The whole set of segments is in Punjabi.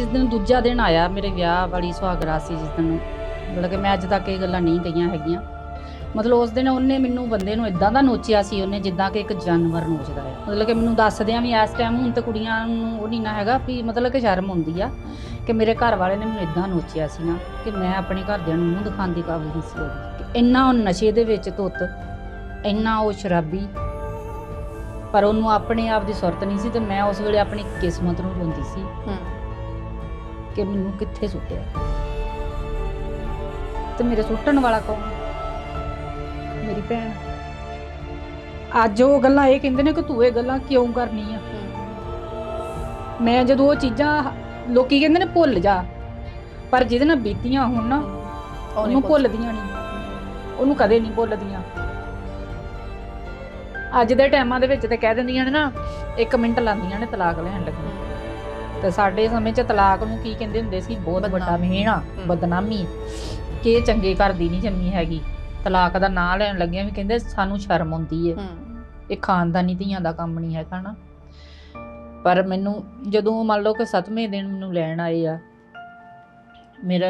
ਜਿਸ ਦਿਨ ਦੂਜਾ ਦਿਨ ਆਇਆ ਮੇਰੇ ਵਿਆਹ ਵਾਲੀ ਸੁਹਾਗਰਾ ਸੀ ਜਿਸ ਦਿਨ ਮਤਲਬ ਕਿ ਮੈਂ ਅੱਜ ਤੱਕ ਇਹ ਗੱਲਾਂ ਨਹੀਂ ਕਹੀਆਂ ਹੈਗੀਆਂ। ਮਤਲਬ ਉਸ ਦਿਨ ਉਹਨੇ ਮੈਨੂੰ ਬੰਦੇ ਨੂੰ ਇਦਾਂ ਦਾ ਨੋਚਿਆ ਸੀ, ਉਹਨੇ ਜਿੱਦਾਂ ਕਿ ਇੱਕ ਜਾਨਵਰ ਨੋਚਦਾ ਹੈ ਮਤਲਬ ਕਿ ਮੈਨੂੰ ਦੱਸਦਿਆਂ ਵੀ ਇਸ ਟਾਈਮ ਹੁਣ ਤਾਂ ਕੁੜੀਆਂ ਨੂੰ ਉਹ ਨਹੀਂ ਨਾ ਹੈਗਾ ਵੀ ਮਤਲਬ ਕਿ ਸ਼ਰਮ ਹੁੰਦੀ ਆ ਕਿ ਮੇਰੇ ਘਰ ਵਾਲੇ ਨੇ ਮੈਨੂੰ ਇਦਾਂ ਨੋਚਿਆ ਸੀ ਨਾ ਕਿ ਮੈਂ ਆਪਣੇ ਘਰਦਿਆਂ ਨੂੰ ਮੂੰਹ ਦਿਖਾਉਣ ਦੀ ਕਾਬਿਲ ਨਹੀਂ ਸੀ ਹੋਈ ਇੰਨਾ ਉਹ ਨਸ਼ੇ ਦੇ ਵਿੱਚ ਧੁੱਤ, ਇੰਨਾ ਉਹ ਸ਼ਰਾਬੀ, ਪਰ ਉਹਨੂੰ ਆਪਣੇ ਆਪ ਦੀ ਸੁਰਤ ਨਹੀਂ ਸੀ ਤੇ ਮੈਂ ਉਸ ਵੇਲੇ ਆਪਣੀ ਕਿਸਮਤ ਨੂੰ ਰੋਂਦੀ ਸੀ। ਕਿ ਮੈਨੂੰ ਕਿੱਥੇ ਸੁੱਟਿਆ? ਤੇ ਮੇਰੇ ਸੁੱਟਣ ਵਾਲਾ ਕੌਣ ਮੇਰੀ ਭੈਣ। ਅੱਜ ਉਹ ਗੱਲਾਂ ਇਹ ਕਹਿੰਦੇ ਨੇ ਕਿ ਤੂੰ ਇਹ ਗੱਲਾਂ ਕਿਉਂ ਕਰਨੀ ਆ? ਮੈਂ ਜਦੋਂ ਉਹ ਚੀਜ਼ਾਂ ਲੋਕੀ ਕਹਿੰਦੇ ਨੇ ਭੁੱਲ ਜਾ ਪਰ ਜਿਹਦੇ ਨਾਲ ਬੀਤੀਆਂ ਹੋਣ ਨਾ ਉਹਨੂੰ ਭੁੱਲਦੀਆਂ। ਨਹੀਂ। ਉਹਨੂੰ ਕਦੇ ਨਹੀਂ ਭੁੱਲਦੀਆਂ। ਅੱਜ ਦੇ ਟਾਈਮਾਂ ਦੇ ਵਿੱਚ ਤੇ ਕਹਿ ਦਿੰਦੀਆਂ ਨੇ ਨਾ 1 ਮਿੰਟ ਲਾਉਂਦੀਆਂ ਨੇ ਤਲਾਕ ਲੈਣ ਲੱਗੀਆਂ। ਤੇ ਸਾਡੇ ਸਮੇਂ 'ਚ ਤਲਾਕ ਨੂੰ ਕੀ ਕਹਿੰਦੇ ਹੁੰਦੇ ਸੀ? ਬਹੁਤ ਵੱਡਾ। ਮਿਹਣਾ। ਬਦਨਾਮੀ। ਕਿ ਚੰਗੇ ਘਰ ਦੀ ਨਹੀਂ ਜੰਮੀ ਹੈਗੀ। ਤਲਾਕ ਦਾ ਨਾਂ ਲੈਣ ਲੱਗਿਆ ਵੀ ਕਹਿੰਦੇ ਸਾਨੂੰ ਸ਼ਰਮ ਆਉਂਦੀ ਹੈ। ਇਹ ਖਾਨਦਾਨੀ ਧੀਆਂ ਦਾ ਕੰਮ ਨਹੀਂ ਹੈਗਾ ਨਾ। ਪਰ ਮੈਨੂੰ ਜਦੋਂ ਮੰਨ ਲਓ ਕਿ ਸੱਤਵੇਂ ਦਿਨ ਮੈਨੂੰ ਲੈਣ ਆਏ ਆ ਮੇਰਾ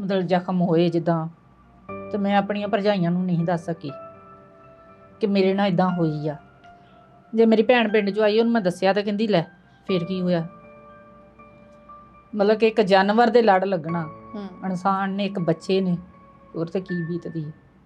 ਮਤਲਬ ਜ਼ਖਮ ਹੋਏ ਜਿੱਦਾਂ ਤੇ ਮੈਂ ਆਪਣੀਆਂ ਭਰਜਾਈਆਂ ਨੂੰ ਨਹੀਂ ਦੱਸ ਸਕੀ ਕਿ ਮੇਰੇ ਨਾਲ ਇਦਾਂ ਹੋਈ ਆ। ਜੇ ਮੇਰੀ ਭੈਣ ਪਿੰਡ ਚੋਂ ਆਈ ਉਹਨੂੰ ਮੈਂ ਦੱਸਿਆ ਤਾਂ ਕਹਿੰਦੀ ਲੈ ਫੇਰ ਕੀ ਹੋਇਆ? ਮਤਲਬ ਕਿ ਇੱਕ ਜਾਨਵਰ ਦੇ ਲੜ ਲੱਗਣਾ ਹੂੰ। ਇਨਸਾਨ ਨੇ ਇੱਕ ਬੱਚੇ ਨੇ ਉਹ ਤੇ ਕੀ ਬੀਤਦੀ ਹੈ?